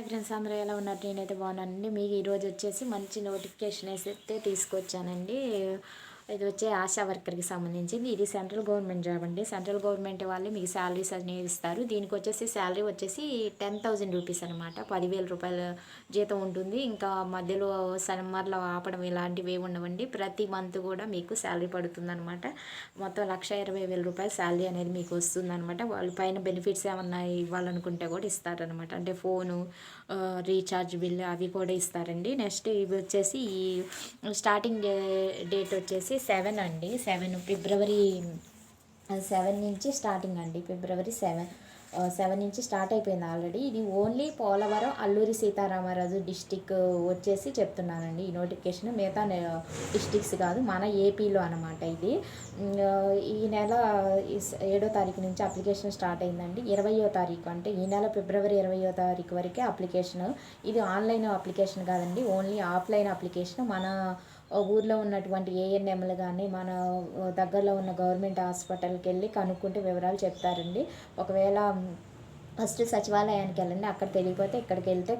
Hi friends అందరూ ఎలా ఉన్నారు? నేనైతే బాగున్నానండి మీకు ఈరోజు వచ్చేసి మంచి నోటిఫికేషన్ అయితే తీసుకొచ్చానండి. ఇది వచ్చే ఆశా వర్కర్కి సంబంధించింది. ఇది సెంట్రల్ గవర్నమెంట్ జాబ్ అండి. సెంట్రల్ గవర్నమెంట్ వాళ్ళు మీకు శాలరీస్ అనేవి ఇస్తారు. దీనికి వచ్చేసి శాలరీ వచ్చేసి టెన్ థౌజండ్ రూపీస్ అనమాట పదివేల రూపాయల జీతం ఉంటుంది. ఇంకా మధ్యలో సమ్మర్లో ఆపడం ఇలాంటివి ఏమి ఉండవండి. ప్రతి మంత్ కూడా మీకు శాలరీ పడుతుంది అనమాట మొత్తం లక్ష ఇరవై వేల రూపాయల శాలరీ అనేది మీకు వస్తుంది అనమాట వాళ్ళు పైన బెనిఫిట్స్ ఏమన్నా ఇవ్వాలనుకుంటే కూడా ఇస్తారనమాట అంటే ఫోను రీఛార్జ్ బిల్ అవి కూడా ఇస్తారండి. నెక్స్ట్ ఇవి వచ్చేసి ఈ స్టార్టింగ్ డేట్ వచ్చేసి సెవెన్ అండి. సెవెన్ ఫిబ్రవరి సెవెన్ నుంచి స్టార్టింగ్ అండి. ఫిబ్రవరి సెవెన్ సెవెన్ నుంచి స్టార్ట్ అయిపోయింది ఆల్రెడీ. ఇది ఓన్లీ పోలవరం అల్లూరి సీతారామరాజు డిస్టిక్ వచ్చేసి చెప్తున్నానండి. ఈ నోటిఫికేషన్ మిగతా డిస్టిక్స్ కాదు మన ఏపీలో అనమాట ఇది. ఈ నెల ఏడో తారీఖు నుంచి అప్లికేషన్ స్టార్ట్ అయిందండి. ఇరవయో తారీఖు అంటే ఈ నెల ఫిబ్రవరి ఇరవయో తారీఖు వరకే అప్లికేషన్. ఇది ఆన్లైన్ అప్లికేషన్ కాదండి ఓన్లీ ఆఫ్లైన్ అప్లికేషన్. మన ఊర్లో ఉన్నటువంటి ఏఎన్ఎంలు కానీ మన దగ్గరలో ఉన్న గవర్నమెంట్ హాస్పిటల్కి వెళ్ళి కనుక్కుంటే వివరాలు చెప్తారండి. ఒకవేళ ఫస్ట్ సచివాలయానికి వెళ్ళండి. అక్కడ తెలియకపోతే ఇక్కడికి వెళ్తే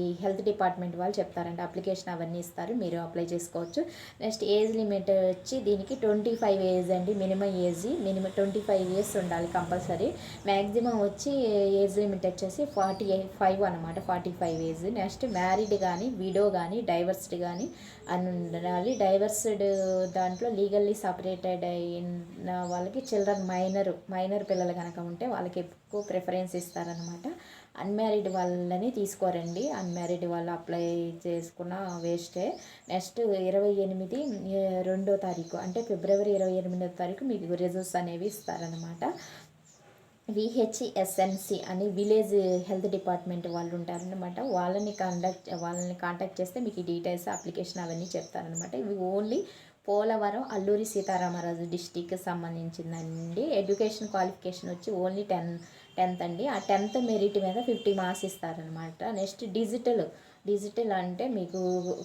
ఈ హెల్త్ డిపార్ట్మెంట్ వాళ్ళు చెప్తారండి అప్లికేషన్ అవన్నీ ఇస్తారు మీరు అప్లై చేసుకోవచ్చు. నెక్స్ట్ ఏజ్ లిమిట్ వచ్చి దీనికి ట్వంటీ ఫైవ్ ఏజ్ అండి minimum age minimum twenty five years ఉండాలి కంపల్సరీ. మ్యాక్సిమం వచ్చి ఏజ్ లిమిట్ వచ్చేసి ఫార్టీ ఫైవ్ అనమాట forty five age. Next married కానీ విడో కానీ డైవర్స్డ్ కానీ అని ఉండాలి. డైవర్స్డ్ దాంట్లో లీగల్లీ సపరేటెడ్ అయిన వాళ్ళకి చిల్డ్రన్ మైనర్ మైనర్ పిల్లలు కనుక ఉంటే వాళ్ళకి ఎక్కువ ప్రిఫరెన్స్ ఇస్తారనమాట అన్మ్యారీడ్ వాళ్ళని తీసుకోరండి. అన్మ్యారీడ్ వాళ్ళు అప్లై చేసుకున్న వేస్టే నెక్స్ట్ ఇరవై ఎనిమిది రెండో తారీఖు అంటే ఫిబ్రవరి ఇరవై ఎనిమిదో తారీఖు మీకు రిజల్ట్స్ అనేవి ఇస్తారనమాట విహెచ్ఎస్ఎన్సి అని విలేజ్ హెల్త్ డిపార్ట్మెంట్ వాళ్ళు ఉంటారనమాట వాళ్ళని కాంటాక్ట్ వాళ్ళని కాంటాక్ట్ చేస్తే మీకు ఈ డీటెయిల్స్ అప్లికేషన్ అవన్నీ చెప్తారనమాట ఇవి ఓన్లీ పోలవరం అల్లూరి సీతారామరాజు డిస్టిక్కి సంబంధించిందండి. ఎడ్యుకేషన్ క్వాలిఫికేషన్ వచ్చి ఓన్లీ టెన్ టెన్త్ అండి. ఆ టెన్త్ మెరిట్ మీద ఫిఫ్టీ మార్క్స్ ఇస్తారనమాట నెక్స్ట్ డిజిటల్ డిజిటల్ అంటే మీకు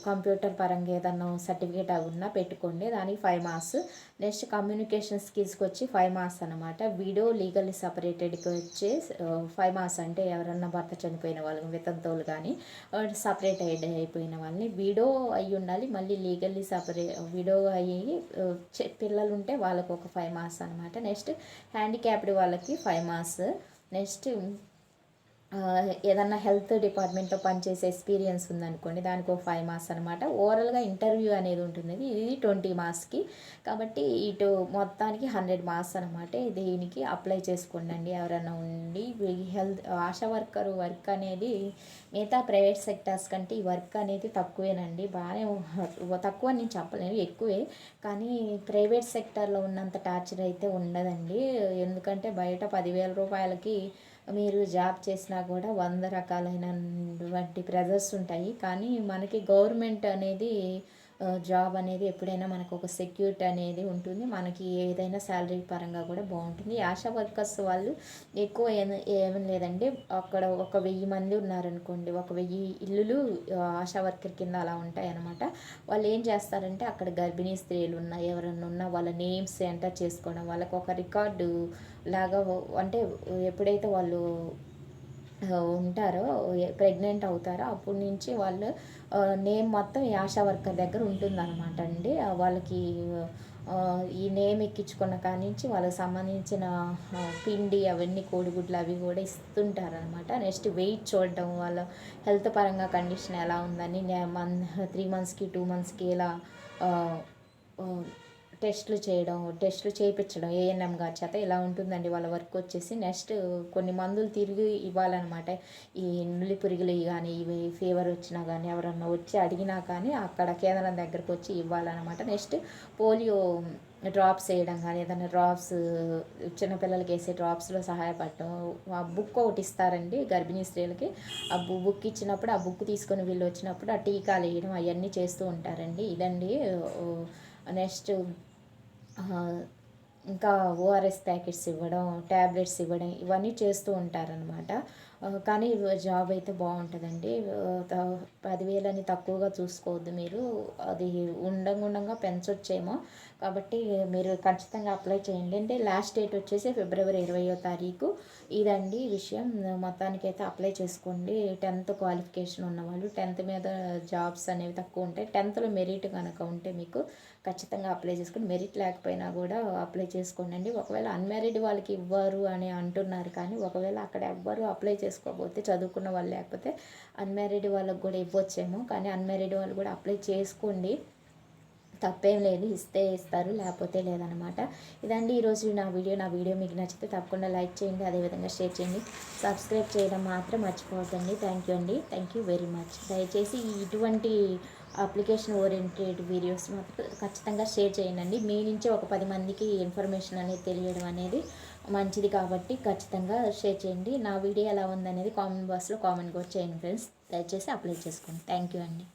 కంప్యూటర్ పరంగా ఏదన్నా సర్టిఫికేట్ అవి ఉన్నా పెట్టుకోండి. దానికి ఫైవ్ మార్క్స్ నెక్స్ట్ కమ్యూనికేషన్ స్కిల్స్కి వచ్చి ఫైవ్ మార్క్స్ అనమాట వీడియో లీగల్లీ సపరేటెడ్కి వచ్చి ఫైవ్ మార్క్స్ అంటే ఎవరన్నా భర్త చనిపోయిన వాళ్ళు వితంతువులు కానీ సపరేట్ అయిపోయిన వాళ్ళని వీడియో అయ్యి ఉండాలి. మళ్ళీ లీగల్లీ సపరేట్ వీడియో అయ్యి పిల్లలు ఉంటే వాళ్ళకు ఒక ఫైవ్ మార్క్స్ అనమాట నెక్స్ట్ హ్యాండిక్యాప్డ్ వాళ్ళకి ఫైవ్ మార్క్స్ నెక్స్ట్ ఏదన్నా హెల్త్ డిపార్ట్మెంట్లో పనిచేసే ఎక్స్పీరియన్స్ ఉందనుకోండి దానికి ఒక ఫైవ్ మార్క్స్ అనమాట ఓవరాల్గా ఇంటర్వ్యూ అనేది ఉంటుంది ఇది ట్వంటీ మార్క్స్కి. కాబట్టి ఇటు మొత్తానికి హండ్రెడ్ మార్క్స్ అనమాట దీనికి అప్లై చేసుకోండి ఎవరైనా ఉండి. హెల్త్ ఆశా వర్కర్ వర్క్ అనేది మిగతా ప్రైవేట్ సెక్టర్స్ కంటే ఈ వర్క్ అనేది తక్కువేనండి. బాగానే తక్కువ నేను చెప్పలేను ఎక్కువే. కానీ ప్రైవేట్ సెక్టర్లో ఉన్నంత టార్చర్ అయితే ఉండదండి. ఎందుకంటే బయట పదివేల రూపాయలకి మీరు జాబ్ చేసినా కూడా వంద రకాలైనటువంటి ప్రెజర్స్ ఉంటాయి. కానీ మనకి గవర్నమెంట్ అనేది జాబ్ అనేది ఎప్పుడైనా మనకు ఒక సెక్యూరిటీ అనేది ఉంటుంది. మనకి ఏదైనా శాలరీ పరంగా కూడా బాగుంటుంది. ఆశా వర్కర్స్ వాళ్ళు ఎక్కువ ఏమీ లేదండి. అక్కడ ఒక వెయ్యి మంది ఉన్నారనుకోండి ఒక వెయ్యి ఇల్లులు ఆశా వర్కర్ కింద అలా ఉంటాయి అనమాట వాళ్ళు ఏం చేస్తారంటే అక్కడ గర్భిణీ స్త్రీలు ఉన్న ఎవరన్నా ఉన్నా వాళ్ళ నేమ్స్ ఎంటర్ చేసుకోవడం వాళ్ళకు ఒక రికార్డు లాగా అంటే ఎప్పుడైతే వాళ్ళు ఉంటారో ప్రెగ్నెంట్ అవుతారో అప్పటి నుంచి వాళ్ళు నేమ్ మొత్తం ఆశా వర్కర్ దగ్గర ఉంటుందన్నమాట అండి. వాళ్ళకి ఈ నేమ్ ఎక్కించుకున్న కాడి నుంచి వాళ్ళకి సంబంధించిన పిండి అవన్నీ కోడిగుడ్లు అవి కూడా ఇస్తుంటారనమాట నెక్స్ట్ వెయిట్ చూడటం వాళ్ళ హెల్త్ పరంగా కండిషన్ ఎలా ఉందని మన్ త్రీ మంత్స్కి టూ మంత్స్కి ఎలా టెస్టులు చేయడం టెస్టులు చేయించడం ఏఎన్ఎం గారి చేత ఇలా ఉంటుందండి. వాళ్ళ వర్క్ వచ్చేసి నెక్స్ట్ కొన్ని మందులు తిరిగి ఇవ్వాలన్నమాట. ఈ నులి పురుగులు కానీ ఇవి ఫీవర్ వచ్చినా కానీ ఎవరన్నా వచ్చి అడిగినా కానీ అక్కడ కేంద్రం దగ్గరకు వచ్చి ఇవ్వాలన్నమాట. నెక్స్ట్ పోలియో డ్రాప్స్ వేయడం కానీ ఏదైనా డ్రాప్స్ చిన్నపిల్లలకి వేసే డ్రాప్స్లో సహాయపడటం ఆ బుక్ ఒకటి ఇస్తారండి గర్భిణీ స్త్రీలకి. ఆ బుక్ ఇచ్చినప్పుడు ఆ బుక్ తీసుకొని వీళ్ళు వచ్చినప్పుడు ఆ టీకాలు వేయడం అవన్నీ చేస్తూ ఉంటారండి. ఇదండి నెక్స్ట్ ఇంకా ఓఆర్ఎస్ ప్యాకెట్స్ ఇవ్వడం ట్యాబ్లెట్స్ ఇవ్వడం ఇవన్నీ చేస్తూ ఉంటారనమాట కానీ జాబ్ అయితే బాగుంటుందండి. పదివేలని తక్కువగా చూసుకోవద్దు మీరు. అది ఉండంగా పెంచొచ్చేమో. కాబట్టి మీరు ఖచ్చితంగా అప్లై చేయండి. అంటే లాస్ట్ డేట్ వచ్చేసి ఫిబ్రవరి ఇరవయో తారీఖు. ఇదండి విషయం. మొత్తానికి అయితే అప్లై చేసుకోండి. టెన్త్ క్వాలిఫికేషన్ ఉన్నవాళ్ళు టెన్త్ మీద జాబ్స్ అనేవి తక్కువ ఉంటాయి టెన్త్లో మెరిట్ కనుక ఉంటే మీకు ఖచ్చితంగా అప్లై చేసుకుని మెరిట్ లేకపోయినా కూడా అప్లై చేసుకోండి అండి ఒకవేళ అన్మ్యారీడ్ వాళ్ళకి ఇవ్వరు అని అంటున్నారు కానీ ఒకవేళ అక్కడ ఎవ్వరు అప్లై చేసుకోకపోతే చదువుకున్న వాళ్ళు లేకపోతే అన్మ్యారీడ్ వాళ్ళకి కూడా ఇవ్వచ్చేమో. కానీ అన్మ్యారీడ్ వాళ్ళు కూడా అప్లై చేసుకోండి. తప్పేం లేదు ఇస్తే ఇస్తారు లేకపోతే లేదనమాట ఇదండి ఈరోజు నా వీడియో. నా వీడియో మీకు నచ్చితే తప్పకుండా లైక్ చేయండి అదేవిధంగా షేర్ చేయండి. సబ్స్క్రైబ్ చేయడం మాత్రం మర్చిపోవద్దండి. థ్యాంక్ యూ అండి. Thank you very much. దయచేసి ఇటువంటి అప్లికేషన్ ఓరియంటెడ్ వీడియోస్ మాత్రం ఖచ్చితంగా షేర్ చేయండి. మీ నుంచే ఒక పది మందికి ఇన్ఫర్మేషన్ అనేది తెలియడం అనేది మంచిది కాబట్టి ఖచ్చితంగా షేర్ చేయండి. నా వీడియో ఎలా ఉందనేది కామెంట్ బాక్స్లో కామెంట్ కూడా చేయండి ఫ్రెండ్స్. దయచేసి అప్లై చేసుకోండి. థ్యాంక్ యూ అండి.